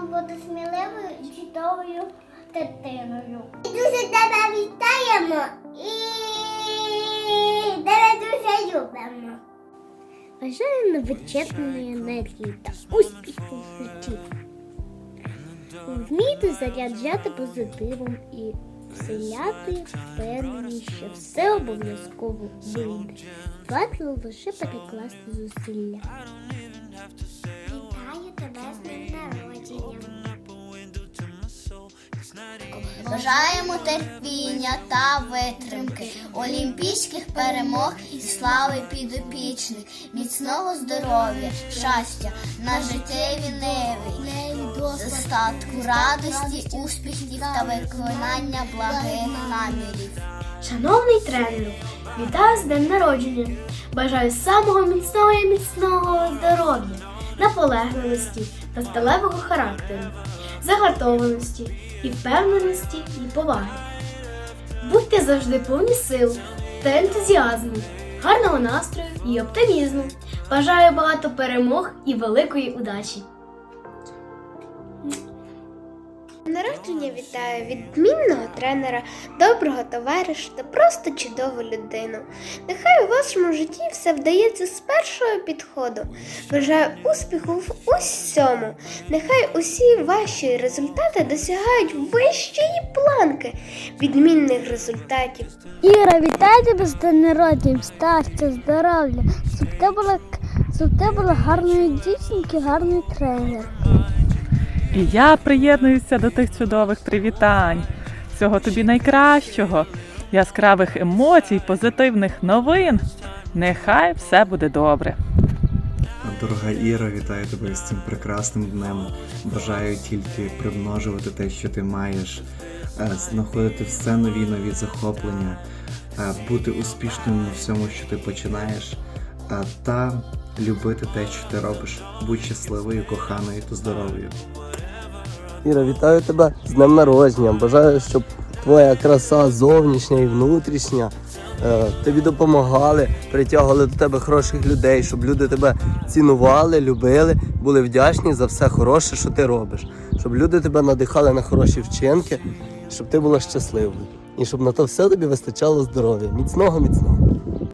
вам бути сміливою і чудовою дитиною. Дуже тебе вітаємо і тебе дуже любимо. Бажаю невичерпної енергії та успіху в житті. Вмійте заряджати позитивом і вселяти впевненість, що все обов'язково вийде. Варто лише перекласти зусилля. Вітаю тебе з днем народження. Бажаємо терпіння та витримки, олімпійських перемог і слави підопічних, міцного здоров'я, щастя на життєві неви, достатку, радості, успіхів та виконання благих намірів. Шановний тренеру, вітаю з днем народження. Бажаю самого міцного і міцного здоров'я, наполегливості та сталевого характеру, загартованості і впевненості і поваги. Будьте завжди повні сил та ентузіазму, гарного настрою і оптимізму. Бажаю багато перемог і великої удачі. Народження вітаю відмінного тренера, доброго товариша та просто чудову людину. Нехай у вашому житті все вдається з першого підходу. Бажаю успіху в усьому. Нехай усі ваші результати досягають вищої планки відмінних результатів. Іра, вітаю тебе з днем народження, щастя, здоров'я, щоб ти була, щоб ти була гарною дівчинкою, гарний тренер. І я приєднуюся до тих чудових привітань. Всього тобі найкращого, яскравих емоцій, позитивних новин. Нехай все буде добре. Дорога Іра, вітаю тебе з цим прекрасним днем. Бажаю тільки примножувати те, що ти маєш, е, знаходити все нові нові захоплення, е, бути успішним у всьому, що ти починаєш, е, та любити те, що ти робиш. Будь щасливою, коханою та здоровою. Іра, вітаю тебе з днем народження. Бажаю, щоб твоя краса зовнішня і внутрішня е, тобі допомагали, притягували до тебе хороших людей, щоб люди тебе цінували, любили, були вдячні за все хороше, що ти робиш. Щоб люди тебе надихали на хороші вчинки, щоб ти була щасливою. І щоб на то все тобі вистачало здоров'я. Міцного, міцного.